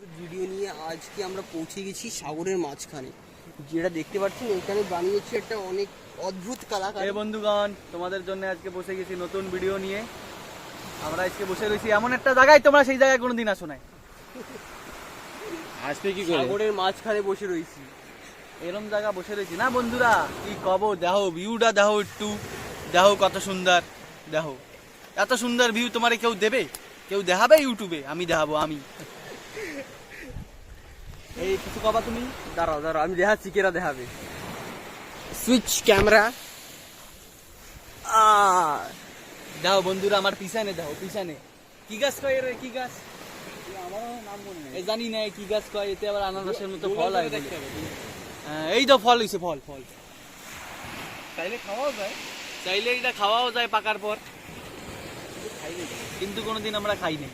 Video নিয়ে আজকে আমরা পৌঁছে গেছি সাগরের মাঝখানে। যেটা দেখতে পাচ্ছেন এখানে বানিয়েছে একটা অনেক অদ্ভুত কালাকার। এ বন্ধুগণ তোমাদের জন্য আজকে বসে গেছি নতুন ভিডিও নিয়ে। আমরা আজকে বসে রয়েছি এমন একটা জায়গায় তোমরা সেই জায়গায় কোনোদিন আসো নাই। আসবে কি করে? সাগরের মাঝখানে বসে রয়েছি। এরম জায়গা বসে রয়েছি। না বন্ধুরা কি কব? দেখো ভিউটা দেখো একটু। দেখো কত সুন্দর। দেখো এত সুন্দর ভিউ তোমারে কেউ দেবে? কেউ দেখাবে ইউটিউবে আমি দেখাবো আমি। এই কিছু কবা তুমি? দাঁড়াও দাঁড়াও আমি দেখাচ্ছি কেরা দেখাবে। সুইচ ক্যামেরা দেখো বন্ধুরা আমার পিছনে দেখো পিছনে। কি গাছ কয় রে কি গাছ? এ জানি না কি গাছ কয় এতে আবার আনারসের মতো ফল হয় হ্যাঁ, এই তো ফল হইছে ফল ফল। তাইলে খাওয়াও যায়। চাইলে এটা খাওয়াও যায় পাকার পর। কিন্তু কোনোদিন আমরা খাই নাই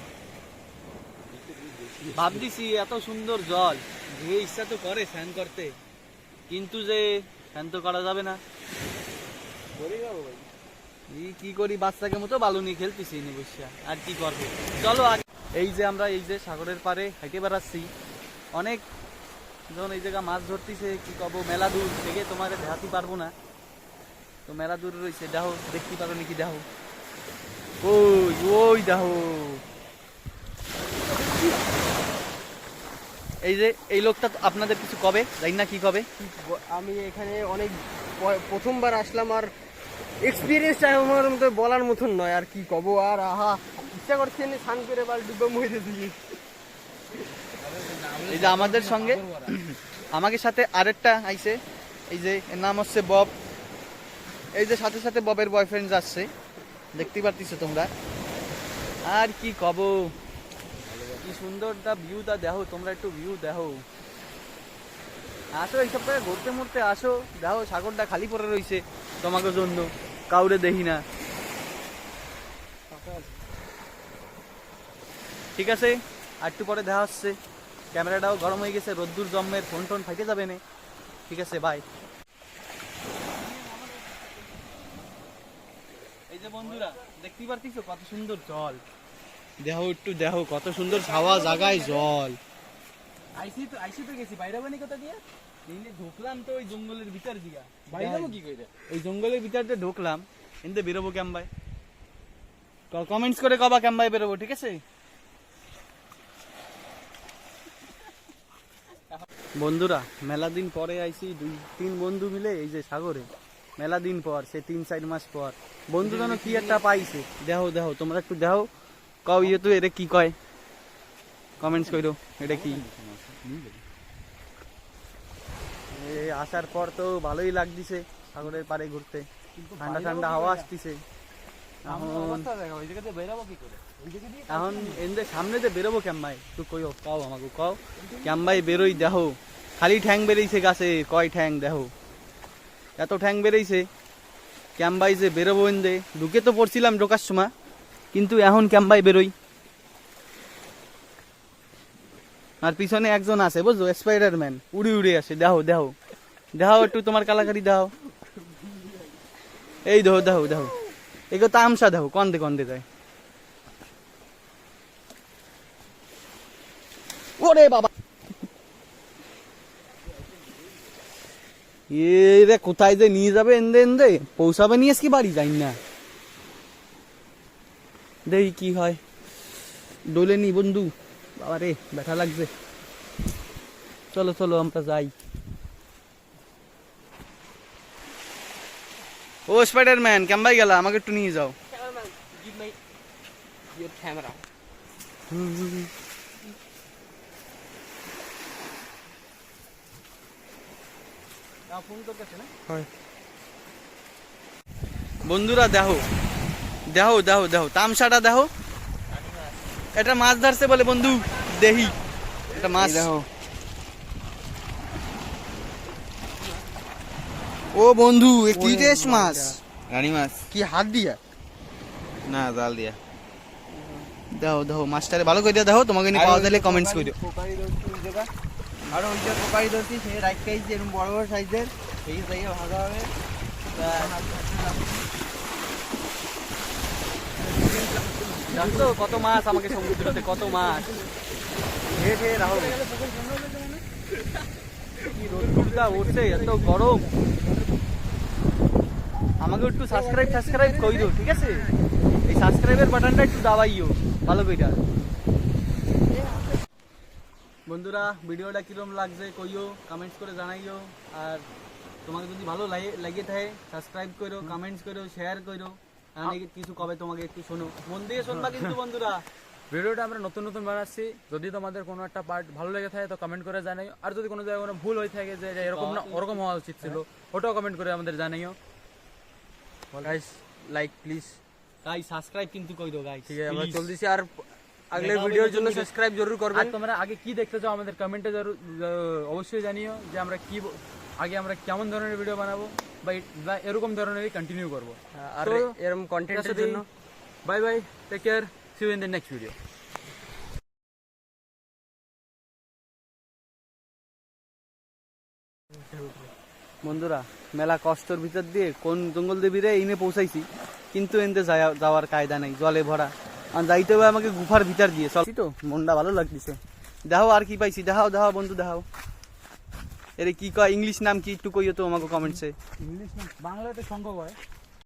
ভাবতেছি এত সুন্দর জল। যে ইচ্ছা তো করে স্নান করতে কিন্তু যে স্নান তো করা যাবে না। এই কি করি বাচ্চাকে মতো বালু নিয়ে খেলতেছি নি বসিয়া আর কি করব? চলো আগে। এই যে আমরা এই যে সাগরের পারে হাইটে বেড়াচ্ছি অনেক যখন এই জায়গা মাছ ধরতেছে কি কব মেলা দূর থেকে তোমার দেখাতে পারব না। তো মেলা দূর রয়েছে দেখো দেখতে পারো নাকি দেখো। ওই ওই দেখো। এই যে এই লোকটা আপনাদের কিছু কবে? জানি না কি কবে। আমি এখানে অনেক প্রথমবার আসলাম আর এক্সপিরিয়েন্সটা আমার মতো বলার মতন নয়। আর কি কব আর আহা ইচ্ছা করছে না স্নান করে বাল ডুবে মরে দিয়ে। এই যে আমাদের সঙ্গে আমাকে সাথে আরেকটা আইছে। এই যে এর নাম হচ্ছে বব। এই যে সাথে সাথে ববের বয়ফ্রেন্ড যাচ্ছে দেখতে পারতেছো তোমরা। আর কি কব? কি সুন্দরটা ভিউটা দেখো, তোমরা একটু ভিউ দেখো। আসো এইসব জায়গায় ঘুরতে মুড়তে আসো, দেখো সাগরটা খালি পড়ে রইছে তোমাকে জন্য, কাউরে দেখি না। ঠিক আছে, আর একটু পরে দেখা হচ্ছে। ক্যামেরাটাও গরম হয়ে গেছে, রোদ্দুর জম্মের ফোন টোন ফাইটে যাবে না। ঠিক আছে বাই এই যে বন্ধুরা, দেখতেই পারতিস কত সুন্দর জল। দেহ একটু দেহ কত সুন্দর ছাওয়া জায়গায় জল। আইসি তো আইসি তো গেছি বাইরে বানি কোথা দিয়ে? ঢুকলাম তো ওই জঙ্গলের ভিতর দিয়া। বাইরে কি এই জঙ্গলের ঢুকলাম এনতে বেরোবো ক্যাম্বাই কমেন্টস করে কবা ক্যাম্বাই বেরোবো ঠিক আছে? বন্ধুরা মেলা দিন পরে আইছি দুই তিন বন্ধু মিলে এই যে সাগরে। মেলা দিন পর সে তিন চার মাস পর। বন্ধু যেন কি একটা পাইছে। দেহো দেহো তোমরা একটু দেহো। কও ইয়ে তো এটা কি কয়? কমেন্টস করো এটা কি? এ আসার পর তো ভালোই লাগতেছে সাগরের পাড়ে ঘুরতে। ঠান্ডা ঠান্ডা হাওয়া আসতেছে। এখন ওই জায়গাতে বেরাবো কি করে? এখন এদের সামনে যে বেরোবো ক্যাম্বাই তুই কইও কও আমাকে কও। ক্যাম্বাই বেরোই দেখো। খালি ঠ্যাং বেরিয়েছে গাছে কয় ঠ্যাং দেখো। এত ঠ্যাং বেরিয়েছে। ক্যাম্বাই যে বেরোবো এন্দে ঢুকে তো পড়ছিলাম ঢোকার সময়। কিন্তু এখন ক্যাম্বাই বেরোই। আর পিছনে একজন আছে, বুঝছ? স্পাইডারম্যান উড়ি, উড়ে আসে। দেখো দেখো দেখো একটু তোমার কালাকারি দাও এই দেখো দেখো দেখো এগো তামসা দেখো কন্দে কন্দে যায়। ওরে বাবা! এ রে, কোথায় যে নিয়ে যাবে? এন্দে এন্দে। পৌঁছাবে নিয়ে কি বাড়ি? যাই না। দেখি কি হয়? ডোলে নি বন্ধু। বাবা রে ব্যথা লাগছে। চলো চলো আমরা যাই। ও স্পাইডারম্যান কেমবাই গেল? আমাকে একটু নিয়ে যাও. বন্ধুরা দেখো দেখো দেখো দেখো তামসাটা দেখো এটা মাছ ধরছে বলে বন্ধু। দেহি। এটা মাছ। দেখো ও বন্ধু এ কি টেস্ট মাছ? রানী মাছ। কি হাত দিয়া? না জাল দিয়া। দেখো দেখো মাছটারে ভালো করে দেখো তোমাকে নিয়ে পাওয়া গেলে কমেন্টস করে জায়গা আর ওই যে পোকারি ধরছি সে রাইট খাইছে এরকম বড় বড় সাইজের এই জায়গায় ভাজা হবে। জানতো? কত মাছ আমাকে সমুদ্রতে কত মাছ খেয়ে খেয়ে রাহো কি রোদ্দুরটা উঠছে এত গরম। আমাকে একটু সাবস্ক্রাইব সাবস্ক্রাইব কইরো ঠিক আছে? এই সাবস্ক্রাইবের বাটনটা একটু দাবাইও ভালো বন্ধুরা ভিডিওটা কিরম লাগছে কইও কমেন্টস করে জানাইও আর তোমাকে যদি ভালো লাগে লাগে থাকে সাবস্ক্রাইব করো কমেন্টস করো শেয়ার করো কিছু কবে তোমাকে একটু শোনো। মন দিয়ে শুনবা কিন্তু বন্ধুরা। ভিডিওটা আমরা নতুন নতুন বানাচ্ছি। যদি তোমাদের কোনো একটা পার্ট ভালো লেগে থাকে তো কমেন্ট করে আর যদি কোনো জায়গায় কোনো ভুল হয়ে থাকে যে এরকম না ওরকম হওয়া উচিত ছিল ওটাও কমেন্ট করে আমাদের জানাইও। Guys like please guy subscribe কিন্তু কইরো গাই ঠিক আছে আমরা চলতেছি। আর আগলের ভিডিওর জন্য সাবস্ক্রাইব জরুর আর তোমরা আগে কি দেখতে চাও আমাদের কমেন্টে অবশ্যই জানিও যে আমরা কি আগে আমরা কেমন ধরনের ভিডিও বানাবো। বা এরকম ধরনেরই কন্টিনিউ করব। আর এরকম কন্টেন্টের জন্য। Bye bye take care see you in the next video বন্ধুরা মেলা কষ্টর ভিতর দিয়ে কোন জঙ্গল দেবীরে এনে পৌঁছাইছি কিন্তু এনতে যাওয়ার কায়দা নেই জলে ভরা। আর যাইতে হবে আমাকে গুফার ভিতর দিয়ে। চলছি তো মনটা ভালো লাগতেছে। দেখাও আর কি পাইছি দেখাও দেখাও বন্ধু দেখাও। এর কি কয়? ইংলিশ নাম কি? একটু কইও তো আমাকে কমেন্টসে ইংলিশ নাম বাংলাতে সম্ভব হয়।